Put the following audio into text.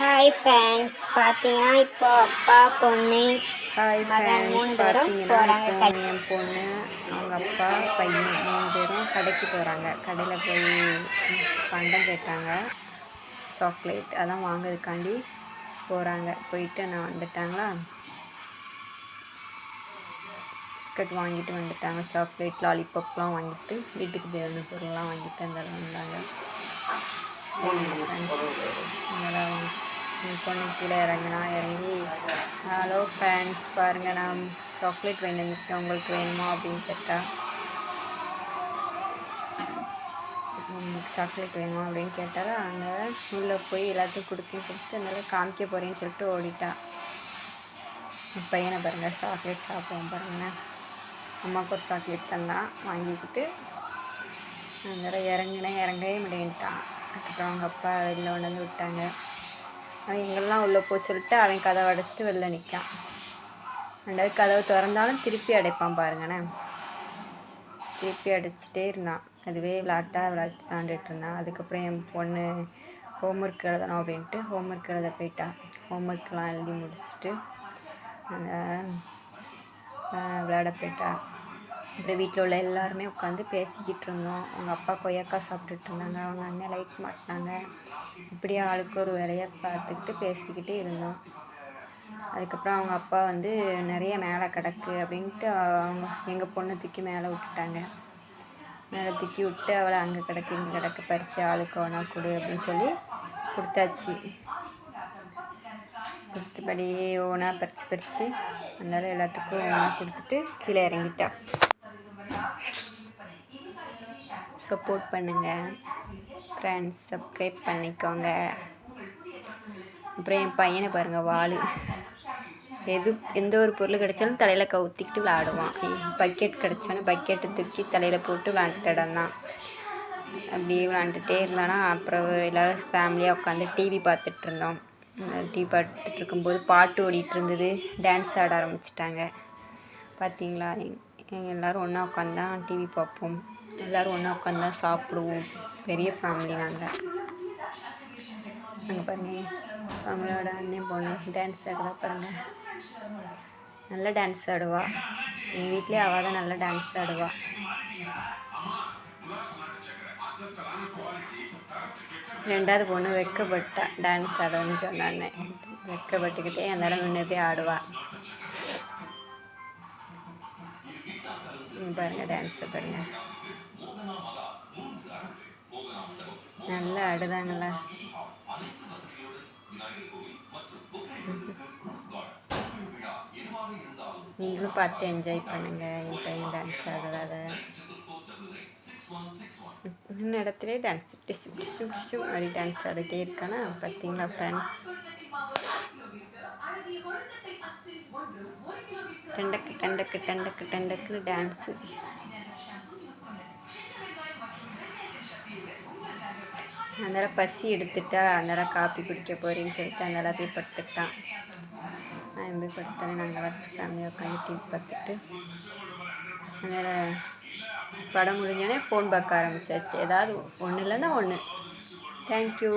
Hi friends பார்த்தீங்கன்னா இப்போ அப்பா பொண்ணு ஹாய் மகன் ஃப்ரெண்ட்ஸ் மூணு பேரும் பார்த்தீங்கன்னா போகிறாங்க என் பொண்ணு அவங்க அப்பா பையன் மூணு பேரும் கடைக்கு போகிறாங்க கடையில் போய் பண்டம் கேட்டாங்க. சாக்லேட் அதான் வாங்குறதுக்காண்டி போகிறாங்க போயிட்டு நான் வந்துட்டாங்களா? பிஸ்கட் வாங்கிட்டு வந்துட்டாங்க. சாக்லேட் லாலிபாப்லாம் வாங்கிட்டு வீட்டுக்கு தேவையான பொருள்லாம் வாங்கிட்டு அந்த வந்தாங்க. அதெல்லாம் பொண்ணு கீழே இறங்கினா இறங்கி ஹலோ ஃப்ரெண்ட்ஸ் பாருங்கள் நான் சாக்லேட் வேணும் உங்களுக்கு வேணுமா? அப்படின்னு கேட்டா உங்களுக்கு சாக்லேட் வேணுமா? அப்படின்னு கேட்டால் அங்கே உள்ளே போய் எல்லாத்தையும் கொடுக்கன்னு சொல்லிட்டு அதனால் காமிக்க போகிறேன்னு சொல்லிட்டு ஓடிட்டா. என் பையனை பாருங்கள் சாக்லேட் சாப்பிடுவோம் பாருங்கள் அம்மாவுக்கு ஒரு சாக்லேட் தந்தான் வாங்கிக்கிட்டு அதனால இறங்கினேன் இறங்கவே முடியன்ட்டான். அதுக்கப்புறம் அவங்க அப்பா வெளில கொண்டு வந்து விட்டாங்க. அவன் எங்கெல்லாம் உள்ளே போய் சொல்லிட்டு அவன் கதவை அடைச்சிட்டு வெளில நிற்கான் ரெண்டாவது கதவை திறந்தாலும் திருப்பி அடைப்பான் பாருங்கண்ணே. திருப்பி அடைச்சிட்டே இருந்தான். அதுவே விளாட்டாக விளாட் விளாண்டுட்டு இருந்தான் அதுக்கப்புறம் என் பொண்ணு ஹோம்ஒர்க் எழுதணும் அப்படின்ட்டு ஹோம்ஒர்க் எழுத போயிட்டான் ஹோம்ஒர்க்லாம் எழுதி முடிச்சுட்டு அந்த விளையாட போயிட்டாள் அப்புறம் வீட்டில் உள்ள எல்லாருமே உட்காந்து பேசிக்கிட்டு இருந்தோம். அவங்க அப்பா கொய்யாக்கா சாப்பிட்டுட்டு இருந்தாங்க. அவங்க அண்ணன் லைட் மாட்டினாங்க. இப்படியே ஆளுக்கு ஒரு வேலையை பார்த்துக்கிட்டு பேசிக்கிட்டே இருந்தோம். அதுக்கப்புறம் அவங்க அப்பா வந்து நிறைய மேலே கிடக்கு அப்படின்ட்டு அவங்க எங்கள் பொண்ணை தூக்கி மேலே விட்டுட்டாங்க. மேலே தூக்கி விட்டு அவளை அங்கே கிடக்கு இங்கே கிடக்கு பறித்து ஆளுக்கு ஒன்றா கொடு அப்படின்னு சொல்லி கொடுத்தாச்சு. கொடுத்தபடியே ஒன்றா பறித்து பறித்து அதனால் எல்லாத்துக்கும் ஒன்றா கொடுத்துட்டு கீழே இறங்கிட்டா. சப்போர்ட் பண்ணுங்கள் ஃப்ரெண்ட்ஸ் சப்ஸ்கிரைப் பண்ணிக்கோங்க. அப்புறம் என் பையனை பாருங்கள் வாள் எது எந்த ஒரு பொருள் கிடைச்சாலும் தலையில் கவுத்திக்கிட்டு விளாடுவான். பக்கெட் கிடச்சாலும் பக்கெட்டை தூக்கி தலையில் போட்டு விளாண்டுட்டு தான் அப்படியே விளாண்டுட்டே இருந்தானா. அப்புறம் எல்லோரும் ஃபேமிலியாக உட்காந்து டிவி பார்த்துட்டு இருந்தோம் டிவி பார்த்துட்டு இருக்கும்போது பாட்டு ஓடிட்டு இருந்தது டான்ஸ் ஆட ஆரம்பிச்சிட்டாங்க. பார்த்தீங்களா எங்கள் எல்லோரும் ஒன்றா உட்காந்து தான் டிவி பார்ப்போம். எல்லோரும் ஒன்றா உட்காந்து தான் சாப்பிடுவோம். பெரிய ஃபேமிலி நாங்கள் அங்கே பாருங்க. அவங்களோட அண்ணன் பொண்ணு டான்ஸ் ஆடுறா பாருங்கள் நல்ல டான்ஸ் ஆடுவா. எங்கள் வீட்லேயே அவள் தான் நல்லா டான்ஸ் ஆடுவா. ரெண்டாவது பொண்ணு வெக்கப்பட்டா டான்ஸ் ஆடணும்னு சொன்னானே வெக்கப்பட்டுக்கிட்டே எல்லாரும் இடம் நின்று போய் ஆடுவா. நீங்கள் பாருங்கள் டான்ஸை பாருங்கள் நல்லா ஆடுதாங்களா நீங்களும் பார்த்து என்ஜாய் பண்ணுங்க என் பையன் டான்ஸ் ஆடுறாத. இன்னும் இடத்துல டான்ஸ் டிசு டிசு டிசு அப்படி டான்ஸ் ஆடிட்டே இருக்கானா? பார்த்தீங்களா ஃப்ரெண்ட்ஸ் டண்டக்கு டண்டக்கு டண்டக்கு டண்டக்கு டான்ஸு அதனால பசி எடுத்துட்டா அதனால காப்பி குடிக்க போறேன்னு சொல்லிட்டு அதனால போய் படுத்துக்கிட்டான் நான் போய் படுத்தேன். நாங்கள் ஃபேமிலியாக உட்காந்து டிவி பார்த்துட்டு அதனால் படம் முடிஞ்சோடனே ஃபோன் பார்க்க ஆரம்பிச்சாச்சு. ஏதாவது ஒன்று இல்லைன்னா ஒன்று தேங்க்யூ